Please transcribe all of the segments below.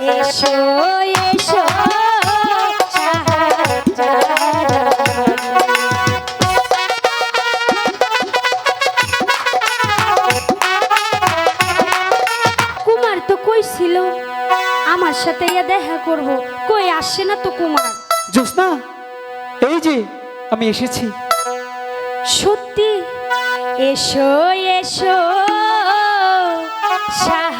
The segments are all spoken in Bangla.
কুমার তো কই ছিল? আমার সাথে ইয়া দেখা করব। কই আসে না তো কুমার? জোসনা এই যে আমি এসেছি। সত্যি? এসো এসো সাহা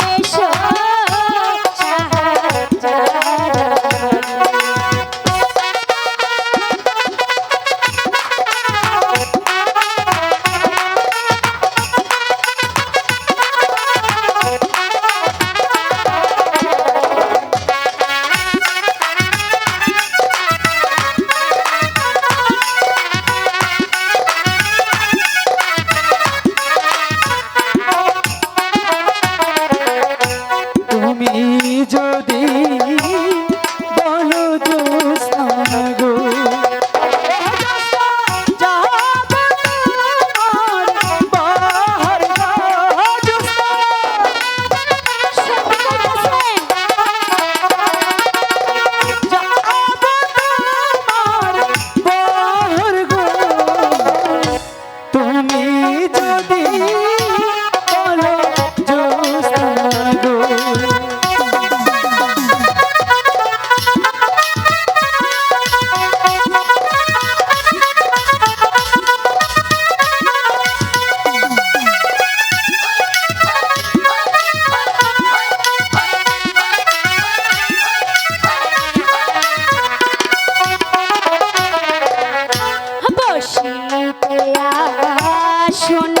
Emocionado.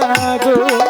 জাগো।